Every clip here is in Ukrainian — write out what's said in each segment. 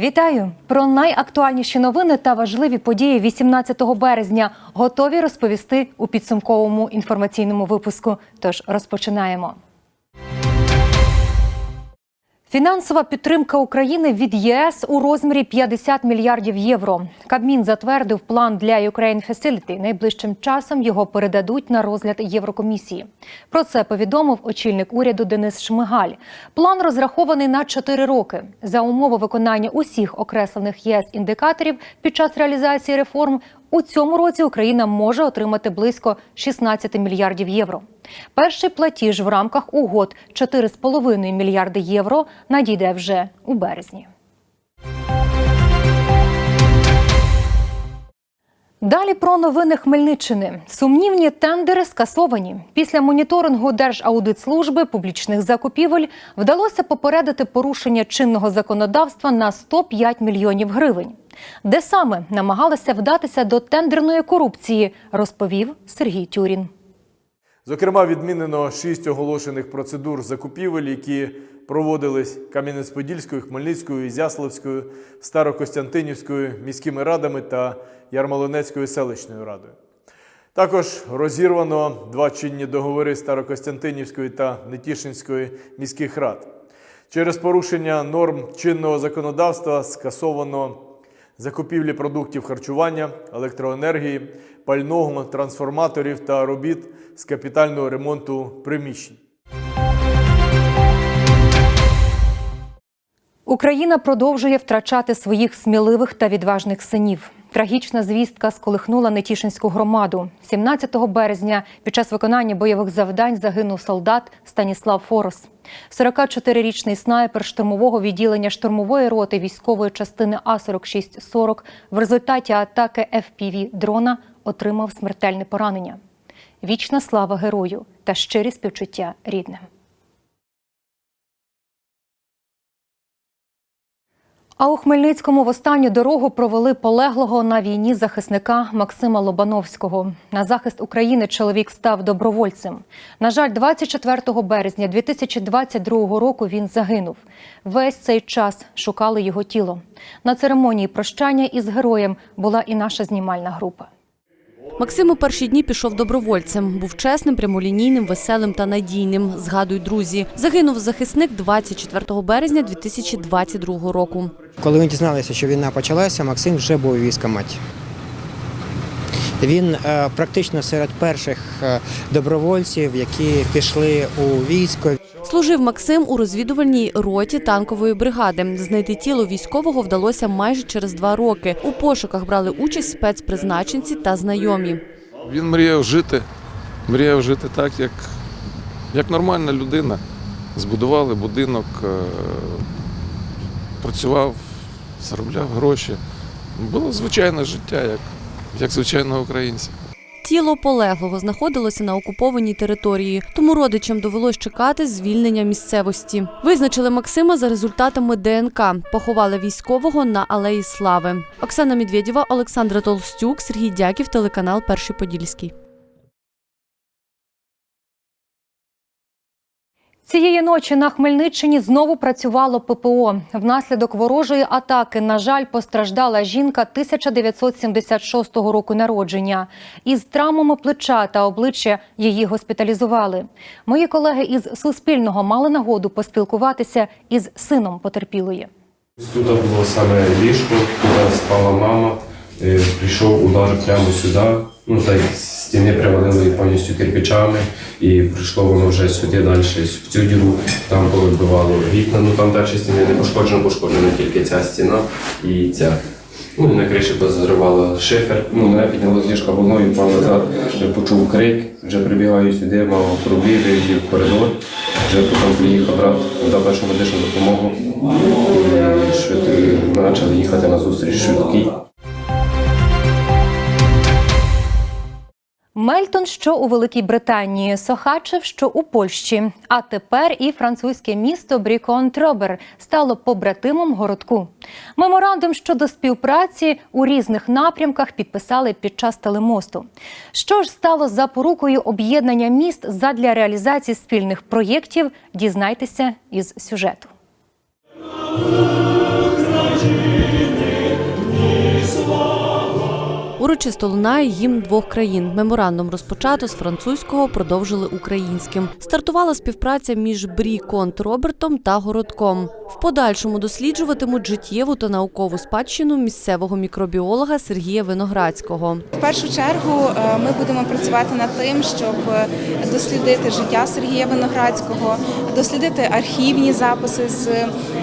Вітаю про найактуальніші новини та важливі події 18 березня. Готові розповісти у підсумковому інформаційному випуску. Тож розпочинаємо. Фінансова підтримка України від ЄС у розмірі 50 мільярдів євро. Кабмін затвердив план для Ukraine Facility. Найближчим часом його передадуть на розгляд Єврокомісії. Про це повідомив очільник уряду Денис Шмигаль. План розрахований на 4 роки. За умови виконання усіх окреслених ЄС індикаторів під час реалізації реформ у цьому році Україна може отримати близько 16 мільярдів євро. Перший платіж в рамках угод 4,5 мільярди євро надійде вже у березні. Далі про новини Хмельниччини. Сумнівні тендери скасовані. Після моніторингу Держаудитслужби публічних закупівель вдалося попередити порушення чинного законодавства на 105 мільйонів гривень. Де саме намагалися вдатися до тендерної корупції, розповів Сергій Тюрін. Зокрема, відмінено шість оголошених процедур закупівель, які проводились Кам'янець-Подільською, Хмельницькою, Ізяславською, Старокостянтинівською міськими радами та Ярмолинецькою селищною радою. Також розірвано два чинні договори Старокостянтинівської та Нетішинської міських рад. Через порушення норм чинного законодавства скасовано закупівлі продуктів харчування, електроенергії, пального, трансформаторів та робіт з капітального ремонту приміщень. Україна продовжує втрачати своїх сміливих та відважних синів. Трагічна звістка сколихнула Нетішинську громаду. 17 березня під час виконання бойових завдань загинув солдат Станіслав Форос. 44-річний снайпер штурмового відділення штурмової роти військової частини А-46-40 в результаті атаки FPV дрона отримав смертельне поранення. Вічна слава герою та щирі співчуття рідним. А у Хмельницькому в останню дорогу провели полеглого на війні захисника Максима Лобановського. На захист України чоловік став добровольцем. На жаль, 24 березня 2022 року він загинув. Весь цей час шукали його тіло. На церемонії прощання із героєм була і наша знімальна група. Максим у перші дні пішов добровольцем. Був чесним, прямолінійним, веселим та надійним. Згадують друзі. Загинув захисник 24 березня 2022 року. Коли ми дізналися, що війна почалася, Максим вже був у військкоматі. Він е, практично серед перших е, добровольців, які пішли у військо. Служив Максим у розвідувальній роті танкової бригади. Знайти тіло військового вдалося майже через два роки. У пошуках брали участь спецпризначенці та знайомі. Він мріяв жити, мріяв жити так, як, як нормальна людина. Збудували будинок, е, працював, заробляв гроші. Було звичайне життя, як, як звичайного українця. Тіло полеглого знаходилося на окупованій території, тому родичам довелось чекати звільнення місцевості. Визначили Максима за результатами ДНК. Поховали військового на Алеї Слави. Оксана Медведєва, Олександра Толстюк, Сергій Дяків, телеканал Перший Подільський. Цієї ночі на Хмельниччині знову працювало ППО. Внаслідок ворожої атаки, на жаль, постраждала жінка 1976 року народження. Із травмами плеча та обличчя її госпіталізували. Мої колеги із Суспільного мали нагоду поспілкуватися із сином потерпілої. Тут було саме ліжко, тут спала мама. Е, Прийшов удар прямо сюди. Ну так стіни привалили повністю кирпичами, і прийшло воно вже сюди далі, в цю діру. Там повибивало вікна. Ну там далі стіни не пошкоджено, пошкоджена тільки ця стіна і ця. Ну і на криші позривало шифер. Ну, мене підняло з ліжка волною, впав назад. Я почув крик, вже прибігаю сюди, мав пробіг, вийшов в коридор. Вже потім приїхав брат, дав першу медичну допомогу. І почали їхати на зустріч швидкій. Мельтон, що у Великій Британії, Сохачев, що у Польщі. А тепер і французьке місто Брікон-Тробер стало побратимом городку. Меморандум щодо співпраці у різних напрямках підписали під час телемосту. Що ж стало запорукою об'єднання міст задля реалізації спільних проєктів? Дізнайтеся із сюжету. Урочисто лунає гімн двох країн. Меморандум розпочато з французького, продовжили українським. Стартувала співпраця між Брі Конт Робертом та Городком. В подальшому досліджуватимуть життєву та наукову спадщину місцевого мікробіолога Сергія Виноградського. В першу чергу е, ми будемо працювати над тим, щоб е, дослідити життя Сергія Виноградського, дослідити архівні записи з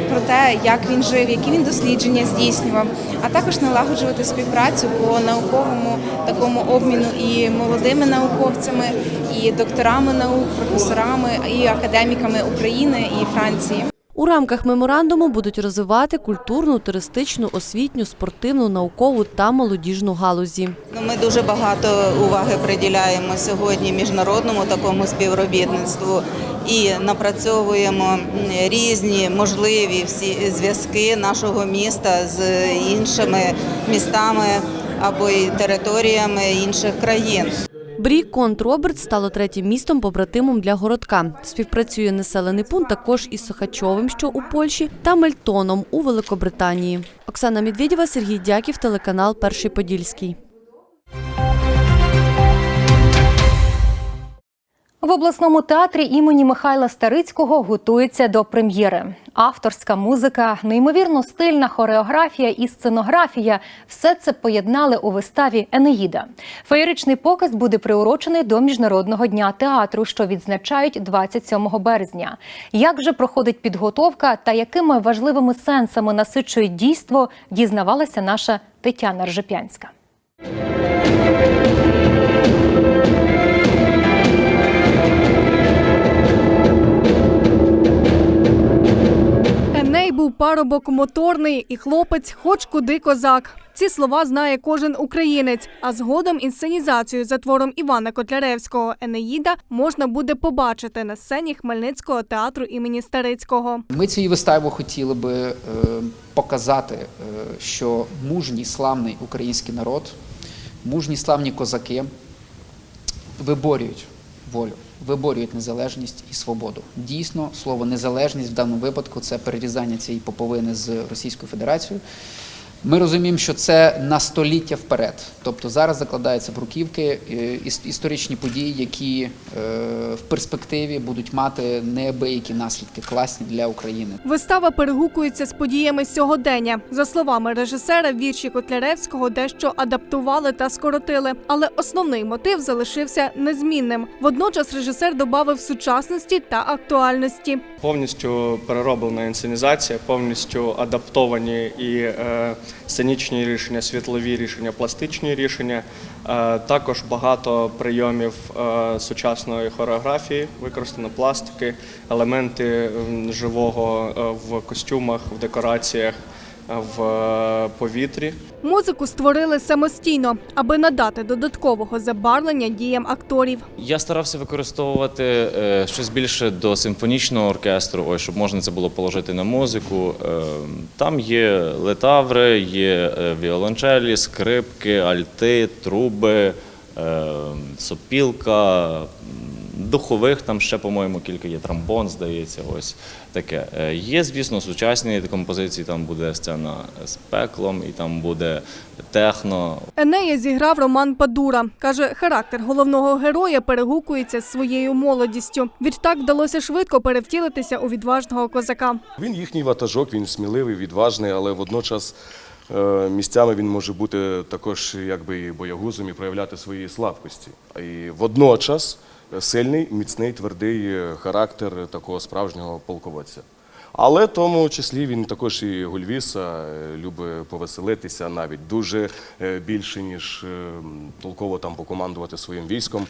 про те, як він жив, які він дослідження здійснював, а також налагоджувати співпрацю по науковому такому обміну і молодими науковцями, і докторами наук, професорами, і академіками України і Франції. У рамках меморандуму будуть розвивати культурну, туристичну, освітню, спортивну, наукову та молодіжну галузі. Ну, Ми дуже багато уваги приділяємо сьогодні міжнародному такому співробітництву і напрацьовуємо різні можливі всі зв'язки нашого міста з іншими містами або й територіями інших країн. Брі Конт Роберт стало третім містом побратимом для городка. Співпрацює населений пункт також із Сохачовим, що у Польщі, та Мельтоном у Великобританії. Оксана Медведєва, Сергій Дяків, телеканал Перший Подільський. В обласному театрі імені Михайла Старицького готується до прем'єри. Авторська музика, неймовірно стильна хореографія і сценографія все це поєднали у виставі Енеїда. Феєричний показ буде приурочений до міжнародного дня театру, що відзначають 27 березня. Як же проходить підготовка та якими важливими сенсами насичує дійство, дізнавалася наша Тетяна Ржепянська. Був парубок моторний і хлопець, хоч куди козак. Ці слова знає кожен українець. А згодом інсценізацію за твором Івана Котляревського Енеїда можна буде побачити на сцені Хмельницького театру імені Старицького. Ми цією виставою хотіли би е, показати, е, що мужній славний український народ, мужні славні козаки виборюють волю, виборюють незалежність і свободу. Дійсно, слово незалежність в даному випадку це перерізання цієї поповини з Російською Федерацією. Ми розуміємо, що це на століття вперед. Тобто зараз закладаються бруківки, е, історичні події, які е, в перспективі будуть мати неабиякі наслідки класні для України. Вистава перегукується з подіями сьогодення. За словами режисера, вірші Котляревського дещо адаптували та скоротили, але основний мотив залишився незмінним. Водночас режисер додав сучасності та актуальності. Повністю перероблена інсценізація, повністю адаптовані і е, сценічні рішення, світлові рішення, пластичні рішення. Е, також багато прийомів е, сучасної хореографії, використано пластики, елементи живого е, в костюмах, в декораціях, в е, повітрі. Музику створили самостійно, аби надати додаткового забарвлення діям акторів. Я старався використовувати е, щось більше до симфонічного оркестру, ось, щоб можна це було положити на музику. Е, там є летаври, є віолончелі, скрипки, альти, труби, сопілка. Духових там ще, по-моєму, кілька є трамбон, здається, ось таке. Е, Є, звісно, сучасні композиції. Там буде сцена з пеклом, і там буде техно, Енея зіграв Роман Падура. Каже, характер головного героя перегукується з своєю молодістю. Відтак вдалося швидко перевтілитися у відважного козака. Він їхній ватажок, він сміливий, відважний, але водночас е, місцями він може бути також якби і боягузом і проявляти свої слабкості. І водночас сильний, міцний, твердий характер такого справжнього полководця. Але в тому числі він також і гульвіса, е, любить повеселитися навіть дуже е, більше, ніж е, толково там покомандувати своїм військом.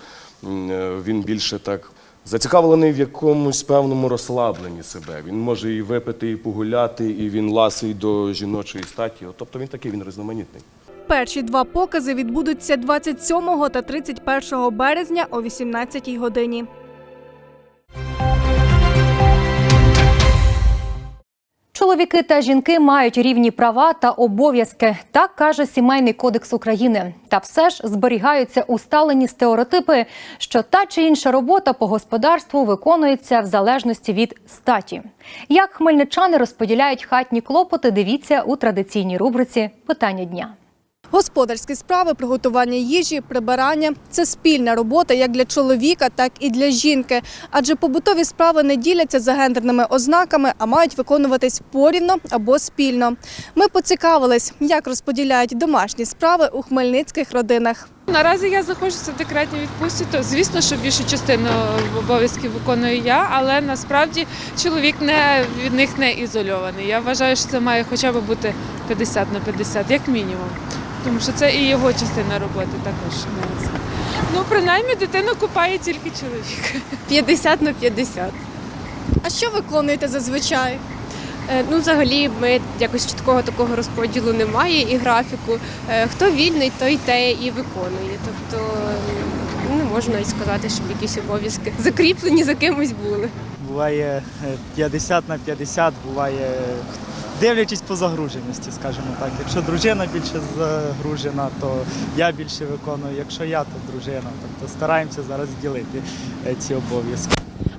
Він більше так зацікавлений в якомусь певному розслабленні себе. Він може і випити, і погуляти, і він ласий до жіночої статі. Тобто він такий, він різноманітний. Перші два покази відбудуться 27 та 31 березня о 18 годині. Чоловіки та жінки мають рівні права та обов'язки, так каже Сімейний кодекс України. Та все ж зберігаються усталені стереотипи, що та чи інша робота по господарству виконується в залежності від статі. Як хмельничани розподіляють хатні клопоти, дивіться у традиційній рубриці Питання дня. Господарські справи, приготування їжі, прибирання це спільна робота як для чоловіка, так і для жінки. Адже побутові справи не діляться за гендерними ознаками, а мають виконуватись порівно або спільно. Ми поцікавились, як розподіляють домашні справи у хмельницьких родинах. Наразі я знаходжуся в декретній відпустці, то звісно, що більшу частину обов'язків виконую я, але насправді чоловік не від них не ізольований. Я вважаю, що це має хоча б бути 50 на 50, як мінімум. Тому що це і його частина роботи також. Ну, принаймні, дитину купає тільки чоловік. 50 на 50. А що виконуєте зазвичай? Е, Ну, взагалі, ми якось чіткого такого розподілу немає і графіку. Е, Хто вільний, той те і виконує. Тобто не можна сказати, щоб якісь обов'язки закріплені за кимось були. Буває е, 50 на 50, буває дивлячись по загруженості, скажімо так. Якщо дружина більше загружена, то я більше виконую. Якщо я, то дружина. Тобто стараємося зараз ділити е, ці обов'язки.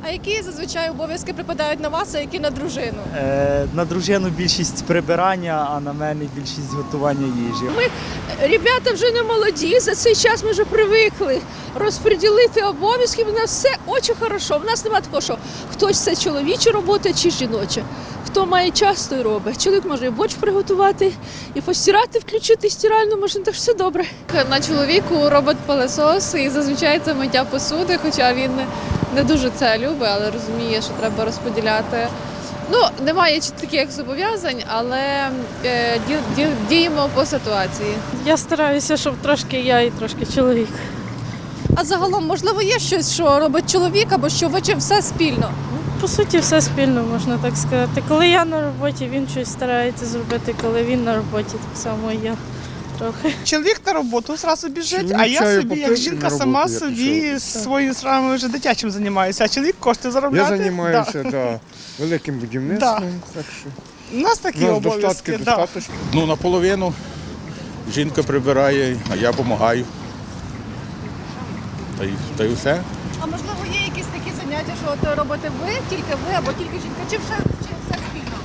А які зазвичай обов'язки припадають на вас, а які на дружину? Е, На дружину більшість прибирання, а на мене більшість готування їжі. Ми Ребята вже не молоді, за цей час ми вже привикли розподілити обов'язки. У нас все дуже хорошо. У нас немає такого, що хтось це чоловіча робота чи жіноча. Хто має час, той робить. Чоловік може і борщ приготувати, і постирати, включити стиральну машину, так все добре. На чоловіку робот пилосос і зазвичай це миття посуди, хоча він не дуже це любить, але розуміє, що треба розподіляти. Ну, немає таких зобов'язань, але е, ді- ді- діємо по ситуації. Я стараюся, щоб трошки я і трошки чоловік. А загалом, можливо, є щось, що робить чоловік, або що ви чи все спільно? По суті, все спільно можна так сказати. Коли я на роботі, він щось старається зробити, коли він на роботі, так само я трохи. Чоловік на роботу зразу біжить, а я собі, як жінка, роботу сама собі своїми справами вже дитячим займаюся, а чоловік кошти заробляти. Я займаюся Да. да, великим будівництвом, так що У нас такі у нас обов'язки. достатки Да. Ну, наполовину жінка прибирає, а я допомагаю. Та й, та й все. А можливо, є заняття, що от робите ви, тільки ви, або тільки жінка, чи все, чи все спільно?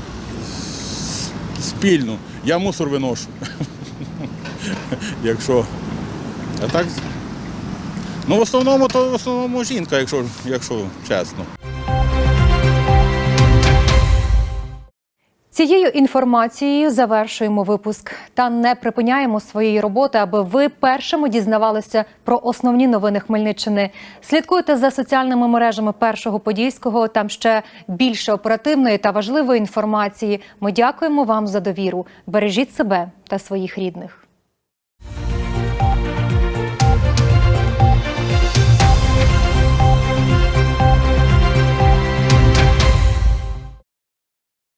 Спільно. Я мусор виношу. Якщо. А так. Ну, в основному, то в основному жінка, якщо, якщо чесно. Цією інформацією завершуємо випуск та не припиняємо своєї роботи, аби ви першими дізнавалися про основні новини Хмельниччини. Слідкуйте за соціальними мережами першого подільського. Там ще більше оперативної та важливої інформації. Ми дякуємо вам за довіру. Бережіть себе та своїх рідних.